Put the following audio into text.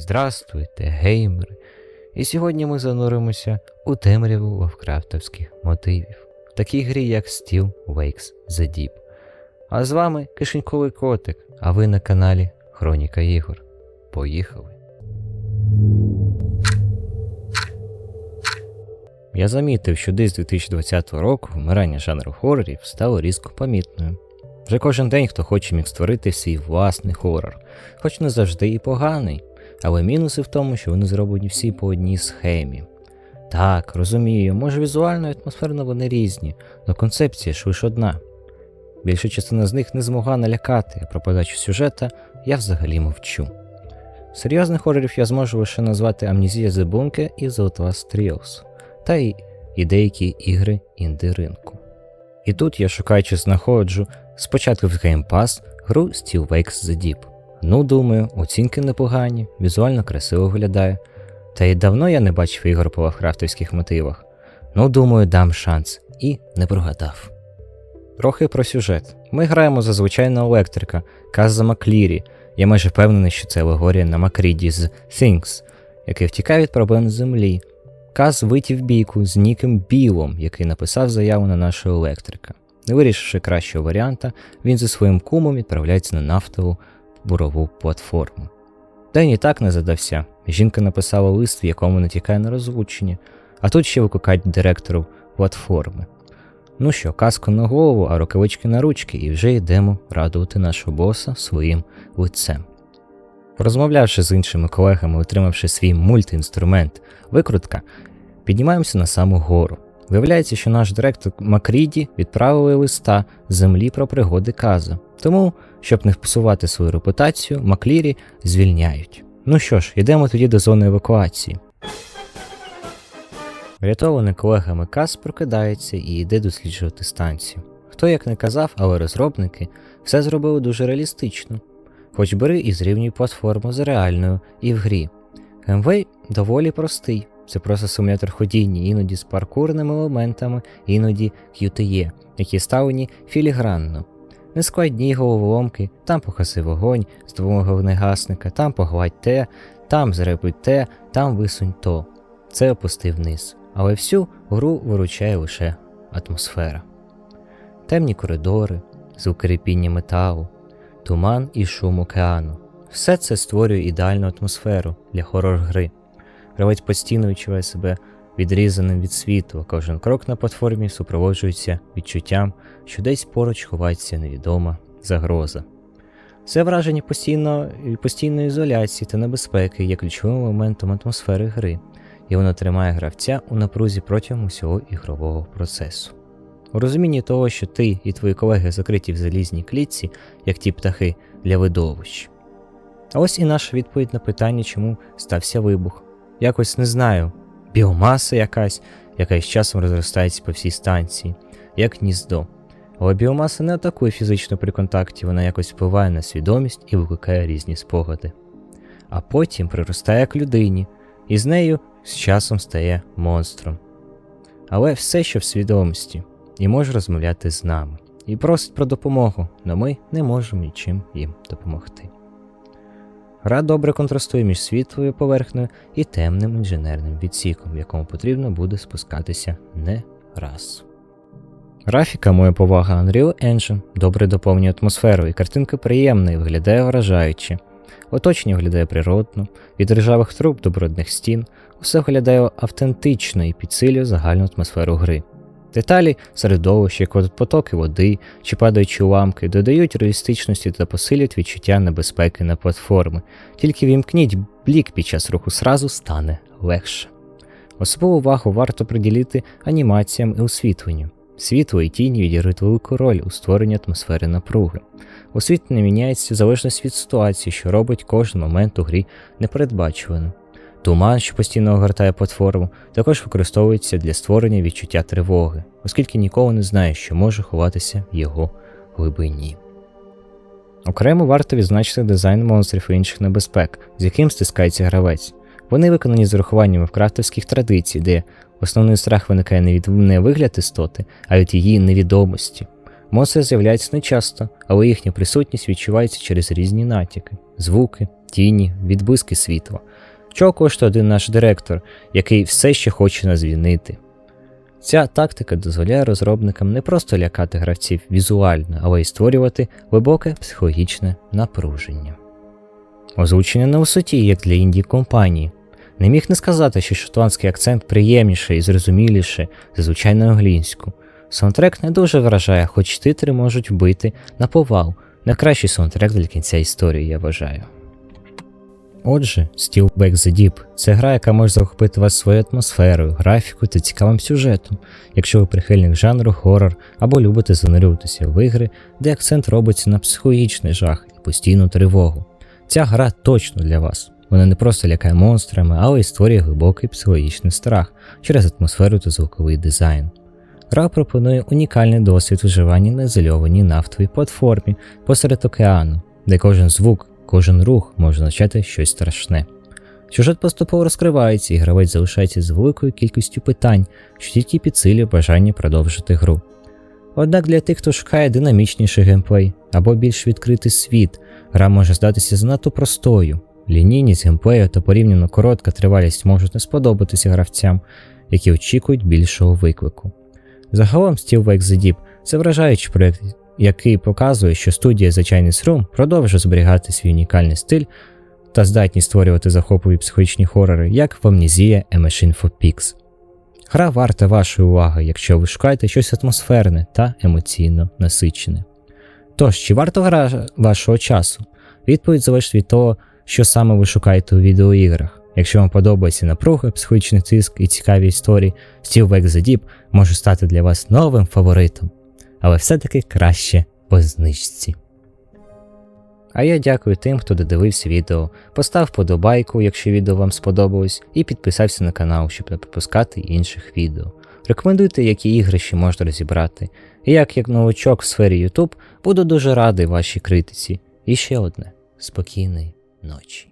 Здравствуйте, геймери! І сьогодні ми зануримося у темряву лавкрафтовських мотивів, в такій грі, як Steel Wakes The Deep. А з вами кишеньковий котик, а ви на каналі Хроніка Ігор. Поїхали! Я замітив, що десь з 2020 року вмирання жанру хорорів стало різко помітною. Вже кожен день хто хоче міг створити свій власний хорор, хоч не завжди і поганий, але мінуси в тому, що вони зроблені всі по одній схемі. Так, розумію, може візуально і атмосферно вони різні, але концепція ж лише одна. Більша частина з них не змогла налякати, а про подачу сюжета я взагалі мовчу. Серйозних хорорів я зможу лише назвати The Bunker і The Outlast та й і деякі ігри інди ринку. І тут я шукаючи знаходжу спочатку в Game Pass гру Steel Wakes The Deep. Ну, думаю, оцінки непогані, візуально красиво виглядає. Та й давно я не бачив ігор по лавкрафтівських мотивах. Ну, думаю, дам шанс. І не прогадав. Трохи про сюжет. Ми граємо за звичайного електрика, Каза Маклірі. Я майже впевнений, що це алегорія на Макріді з Things, який втікає від проблем землі. Каз витів бійку з Ніком Білом, який написав заяву на нашого електрика. Не вирішивши кращого варіанта, він зі своїм кумом відправляється на нафтову бурову платформу. День і так не задався. Жінка написала лист, в якому натякає на розлучення, а тут ще викликають директору платформи. Ну що, каску на голову, а рукавички на ручки, і вже йдемо радувати нашого боса своїм лицем. Порозмовлявши з іншими колегами, отримавши свій мультиінструмент викрутка, піднімаємося на саму гору. Виявляється, що наш директор Макріді відправили листа землі про пригоди Каза. Тому, щоб не впсувати свою репутацію, Маклірі звільняють. Ну що ж, йдемо тоді до зони евакуації. Врятований колегами Каз прокидається і йде досліджувати станцію. Хто як не казав, але розробники все зробили дуже реалістично. Хоч бери і зрівнюй платформу з реальною і в грі. Геймвей доволі простий. Це просто симулятор ходіння, іноді з паркурними елементами, іноді QTE, які ставлені філігранно. Нескладні головоломки, там погаси вогонь з допомогою вогнегасника, там погладь те, там зреби те, там висунь то. Це опусти вниз. Але всю гру виручає лише атмосфера. Темні коридори, звук репіння металу, туман і шум океану. Все це створює ідеальну атмосферу для хорор-гри. Гравець постійно відчуває себе відрізаним від світу, а кожен крок на платформі супроводжується відчуттям, що десь поруч ховається невідома загроза. Це враження постійно, постійної ізоляції та небезпеки є ключовим моментом атмосфери гри, і воно тримає гравця у напрузі протягом усього ігрового процесу. У розумінні того, що ти і твої колеги закриті в залізній клітці, як ті птахи для видовищ. А ось і наша відповідь на питання, чому стався вибух. Якось не знаю, біомаса якась, яка з часом розростається по всій станції, як гніздо. Але біомаса не атакує фізично при контакті, вона якось впливає на свідомість і викликає різні спогади. А потім приростає к людині, і з нею з часом стає монстром. Але все, що в свідомості, і може розмовляти з нами, і просить про допомогу, але ми не можемо нічим їм допомогти. Гра добре контрастує між світлою поверхнею і темним інженерним відсіком, якому потрібно буде спускатися не раз. Графіка, моя повага Unreal Engine добре доповнює атмосферу, і картинка приємна і виглядає вражаюче. Оточення виглядає природно, від ржавих труб до брудних стін, усе виглядає автентично і підсилює загальну атмосферу гри. Деталі, середовище, потоки води чи падаючі уламки, додають реалістичності та посилюють відчуття небезпеки на платформи, тільки вімкніть блік під час руху сразу стане легше. Особливу увагу варто приділити анімаціям і освітленню. Світло і тіні відіграють велику роль у створенні атмосфери напруги. Освітлення міняється в залежності від ситуації, що робить кожен момент у грі непередбачуваним. Туман, що постійно огортає платформу, також використовується для створення відчуття тривоги, оскільки ніколи не знає, що може ховатися в його глибині. Окремо варто відзначити дизайн монстрів і інших небезпек, з яким стискається гравець. Вони виконані з урахуванням вкрафтовських традицій, де основний страх виникає не від не вигляд істоти, а від її невідомості. Монстри з'являються не часто, але їхня присутність відчувається через різні натяки, звуки, тіні, відблиски світла. Чого коштує один наш директор, який все ще хоче нас звільнити? Ця тактика дозволяє розробникам не просто лякати гравців візуально, але й створювати глибоке психологічне напруження. Озвучення на висоті, як для інді компанії. Не міг не сказати, що шотландський акцент приємніше і зрозуміліше за звичайну англійську. Саундтрек не дуже вражає, хоч титри можуть вбити на повал. Найкращий саундтрек для кінця історії, я вважаю. Отже, Steel Back the Deep – це гра, яка може захопити вас своєю атмосферою, графікою та цікавим сюжетом, якщо ви прихильник жанру хорор або любите занурюватися в ігри, де акцент робиться на психологічний жах і постійну тривогу. Ця гра точно для вас. Вона не просто лякає монстрами, але й створює глибокий психологічний страх через атмосферу та звуковий дизайн. Гра пропонує унікальний досвід виживання на ізольованій нафтовій платформі посеред океану, де кожен звук, кожен рух може означати щось страшне. Сюжет поступово розкривається, і гравець залишається з великою кількістю питань, що тільки підсилює бажання продовжити гру. Однак для тих, хто шукає динамічніший геймплей або більш відкритий світ, гра може здатися занадто простою. Лінійність геймплею та порівняно коротка тривалість можуть не сподобатися гравцям, які очікують більшого виклику. Загалом Steel Wake The Deep – це вражаючий проєкт, який показує, що студія The Chinese Room продовжує зберігати свій унікальний стиль та здатність створювати захопливі психологічні хорори, як в Amnesia A Machine for Pigs. Гра варта вашої уваги, якщо ви шукаєте щось атмосферне та емоційно насичене. Тож, чи варто гра вашого часу? Відповідь залежить від того, що саме ви шукаєте у відеоіграх. Якщо вам подобається напруга, психологічний тиск і цікаві історії, Steel Back The Deep може стати для вас новим фаворитом, але все-таки краще по знижці. А я дякую тим, хто додивився відео, постав вподобайку, якщо відео вам сподобалось, і підписався на канал, щоб не пропускати інших відео. Рекомендуйте, які ігри ще можна розібрати. І як як новачок в сфері YouTube буду дуже радий вашій критиці. І ще одне спокійної ночі.